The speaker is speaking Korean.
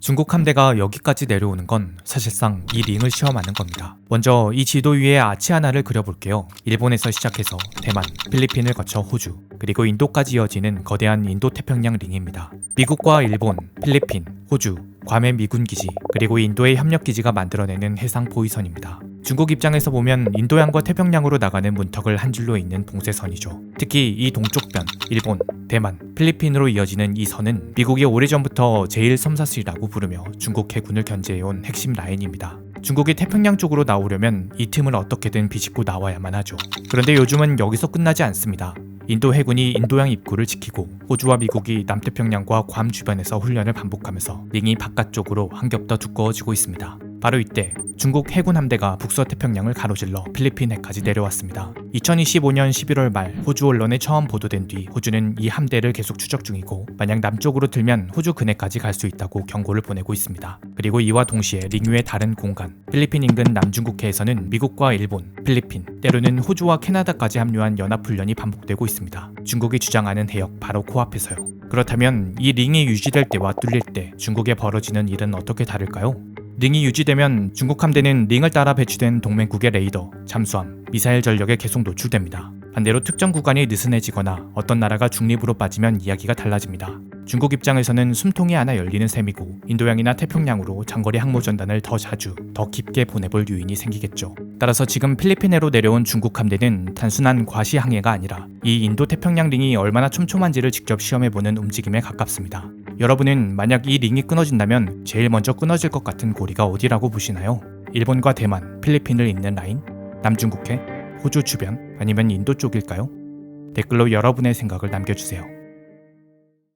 중국 함대가 여기까지 내려오는 건 사실상 이 링을 시험하는 겁니다. 먼저 이 지도 위에 아치 하나를 그려볼게요. 일본에서 시작해서 대만, 필리핀을 거쳐 호주, 그리고 인도까지 이어지는 거대한 인도 태평양 링입니다. 미국과 일본, 필리핀, 호주, 괌의 미군 기지, 그리고 인도의 협력 기지가 만들어내는 해상 포위선입니다. 중국 입장에서 보면 인도양과 태평양으로 나가는 문턱을 한 줄로 잇는 봉쇄선이죠. 특히 이 동쪽변, 일본, 대만, 필리핀으로 이어지는 이 선은 미국이 오래전부터 제1섬사슬이라고 부르며 중국 해군을 견제해온 핵심 라인입니다. 중국이 태평양 쪽으로 나오려면 이 틈을 어떻게든 비집고 나와야만 하죠. 그런데 요즘은 여기서 끝나지 않습니다. 인도 해군이 인도양 입구를 지키고 호주와 미국이 남태평양과 괌 주변에서 훈련을 반복하면서 링이 바깥쪽으로 한 겹 더 두꺼워지고 있습니다. 바로 이때 중국 해군 함대가 북서태평양을 가로질러 필리핀 해까지 내려왔습니다. 2025년 11월 말 호주 언론에 처음 보도된 뒤 호주는 이 함대를 계속 추적 중이고 만약 남쪽으로 들면 호주 근해까지 갈 수 있다고 경고를 보내고 있습니다. 그리고 이와 동시에 링 위의 다른 공간 필리핀 인근 남중국해에서는 미국과 일본, 필리핀, 때로는 호주와 캐나다까지 합류한 연합훈련이 반복되고 있습니다. 중국이 주장하는 해역 바로 코앞에서요. 그렇다면 이 링이 유지될 때와 뚫릴 때 중국에 벌어지는 일은 어떻게 다를까요? 링이 유지되면 중국 함대는 링을 따라 배치된 동맹국의 레이더, 잠수함, 미사일 전력에 계속 노출됩니다. 반대로 특정 구간이 느슨해지거나 어떤 나라가 중립으로 빠지면 이야기가 달라집니다. 중국 입장에서는 숨통이 하나 열리는 셈이고 인도양이나 태평양으로 장거리 항모 전단을 더 자주, 더 깊게 보내볼 유인이 생기겠죠. 따라서 지금 필리핀해로 내려온 중국 함대는 단순한 과시 항해가 아니라 이 인도 태평양 링이 얼마나 촘촘한지를 직접 시험해보는 움직임에 가깝습니다. 여러분은 만약 이 링이 끊어진다면 제일 먼저 끊어질 것 같은 고리가 어디라고 보시나요? 일본과 대만, 필리핀을 잇는 라인? 남중국해? 호주 주변? 아니면 인도 쪽일까요? 댓글로 여러분의 생각을 남겨주세요.